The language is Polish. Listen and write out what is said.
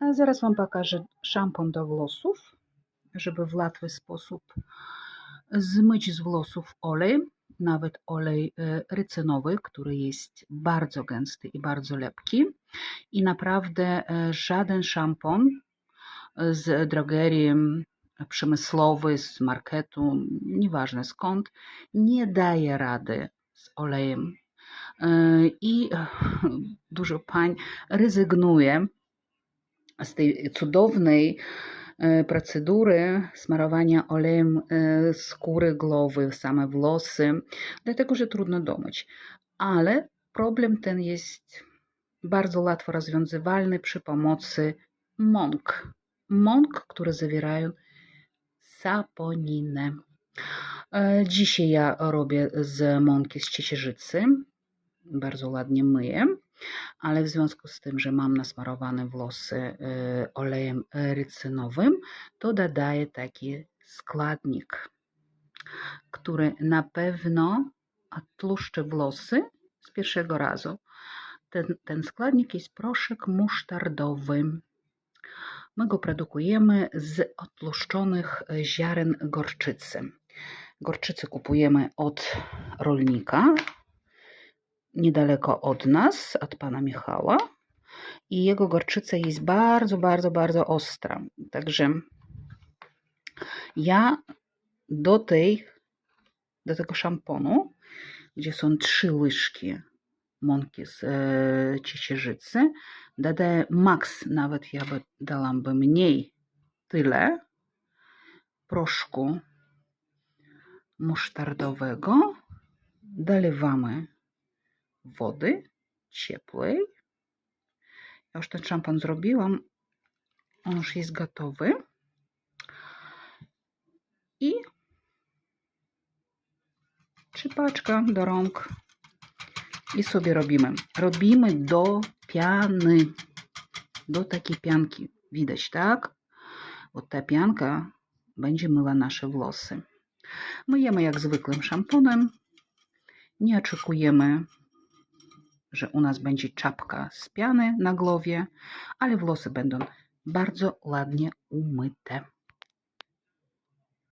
Zaraz Wam pokażę szampon do włosów, żeby w łatwy sposób zmyć z włosów olej, nawet olej e, rycynowy, który jest bardzo gęsty i bardzo lepki. I naprawdę e, żaden szampon z drogerii przemysłowy, z marketu, nieważne skąd, nie daje rady z olejem. E, I dużo pań rezygnuje z tej cudownej e, procedury smarowania olejem e, skóry głowy, same włosy, dlatego że trudno domyć. Ale problem ten jest bardzo łatwo rozwiązywalny przy pomocy mąk. Mąk, które zawierają saponinę. E, Dzisiaj ja robię z mąki z ciecierzycy. Bardzo ładnie myję, ale w związku z tym, że mam nasmarowane włosy e, olejem rycynowym, to dodaję taki składnik, który na pewno tłuszczy włosy z pierwszego razu. Ten, ten składnik jest proszek musztardowy. My go produkujemy z odtłuszczonych ziaren gorczycy. Gorczycę kupujemy od rolnika, niedaleko od nas, od pana Michała. I jego gorczyca jest bardzo, bardzo, bardzo ostra. Także ja do tej, do tego szamponu, gdzie są trzy łyżki mąki z e, ciecierzycy, dodaję maks, nawet ja by dałam mniej, tyle proszku musztardowego. Dolewamy wody ciepłej. Ja już ten szampan zrobiłam. On już jest gotowy. I trzypaczka do rąk. I sobie robimy. Robimy do piany. Do takiej pianki. Widać, tak? Bo ta pianka będzie myła nasze włosy. Myjemy jak zwykłym szamponem. Nie oczekujemy, że u nas będzie czapka z piany na głowie, ale włosy będą bardzo ładnie umyte.